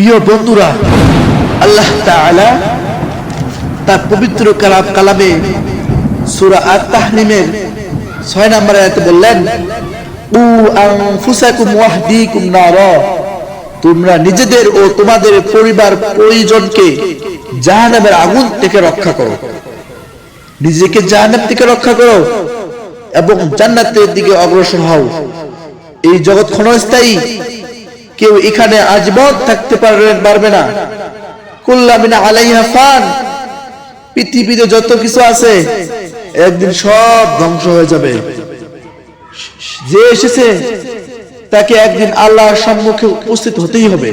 প্রিয় বন্ধুরা, আল্লাহ তার পবিত্র কালাম কালামে সূরা আত-তাহরিমের 6 নম্বর আয়াতে বললেন, উ আনফুসাকুম ওয়াহদিকুম নারা তোমরা নিজেদের ও তোমাদের পরিবার পরিজনকে জাহান্নামের আগুন থেকে রক্ষা করো। নিজেকে জাহান্নাম থেকে রক্ষা করো এবং জান্নাতের দিকে অগ্রসর হও। এই জগৎ ক্ষণস্থায়ী কেউ এখানে আজীবন থাকতে পারবে না। কুল্লামিনা আলাইহা ফান। পৃথিবীতে যত কিছু আছে, একদিন সব ধ্বংস হয়ে যাবে। যে এসেছে, তাকে একদিন আল্লাহর সম্মুখে উপস্থিত হতেই হবে।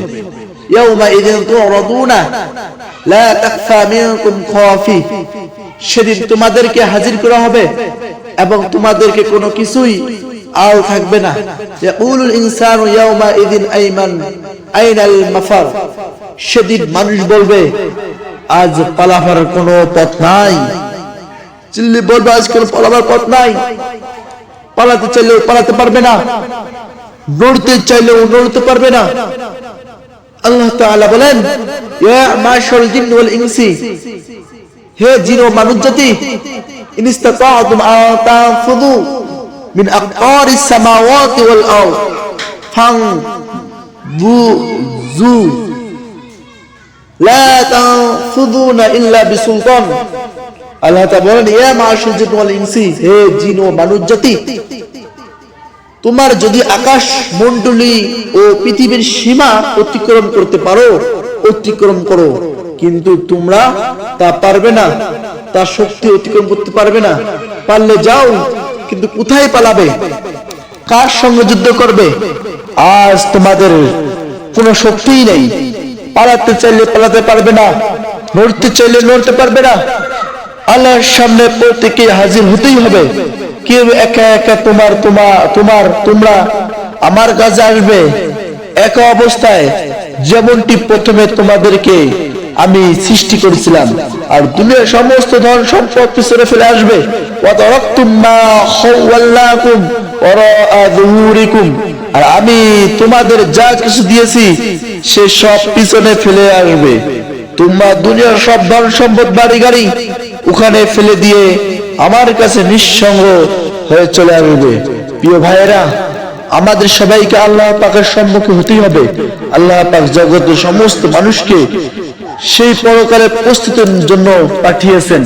সেদিন তোমাদেরকে হাজির করা হবে এবং তোমাদেরকে কোনো কিছুই আল থাকবে না। ইয়াকুলুল ইনসানু ইয়াউমা ইদিন আইমান আইনাল মাফার। সেদিন মানুষ বলবে, আজ পালাফার কোনো পথ নাই। চিল্লি বলবে আজ কোনো পালাবার পথ নাই। পালাতে চাইলেও পালাতে পারবে না। নড়তে চাইলেও নড়তে পারবে না। আল্লাহ তাআলা বলেন, ইয়া মাশাল জিন ওয়াল ইনসি, হে জিন ও মানব জাতি, ইন ইসতাতা'তুম ওয়াল আরদ ফাং বু জু লা তানফুযুনা ইল্লা বিসুলতান আল্লাহ তাআলা বলেন ইয়া মাশাল জিন ওয়াল ইনসি হে জিন ও মানব জাতি, তোমার যদি আকাশ মন্ডলী ও পৃথিবীর সীমা অতিক্রম করতে পারো, অতিক্রম করো। কিন্তু তোমরা তা পারবে না তার শক্তি অতিক্রম করতে পারবে না। পারলে যাও কিন্তু কোথায় পালাবে? কার সঙ্গে যুদ্ধ করবে? আজ তোমাদের কোনো শক্তিই নেই। পালাতে চাইলে পালাতে পারবে না, নড়তে চাইলে নড়তে পারবে না। আল্লাহর সামনে প্রত্যেকে হাজির হতেই হবে। কেউ একা একা তোমার তোমার তোমার, তোমরা আমার কাছে আসবে। একা অবস্থায় যেমনটি প্রথমে তোমাদেরকে আমি সৃষ্টি করেছিলাম, আর দুনিয়ার সমস্ত ধন সম্পদ পিছনে ফেলে আসবে। ওয়াতারাকতুম মা খাওয়াল্লাকুম ওয়ারাআ যুহুরিকুম। আর আমি তোমাদের যা কিছু দিয়েছি, সে সব পিছনে ফেলে আসবে। তোমরা দুনিয়ার সব ধন সম্পদ বাড়ি গাড়ি ওখানে ফেলে দিয়ে আমার কাছে নিঃসঙ্গ হয়ে চলে আসবে। প্রিয় ভাইয়েরা, আমাদের সবাইকে আল্লাহ পাকের সম্মুখে হতেই হবে। আল্লাহ পাক জগতের সমস্ত মানুষকে সেই পরকালে প্রস্তুতির জন্য পাঠিয়েছেন।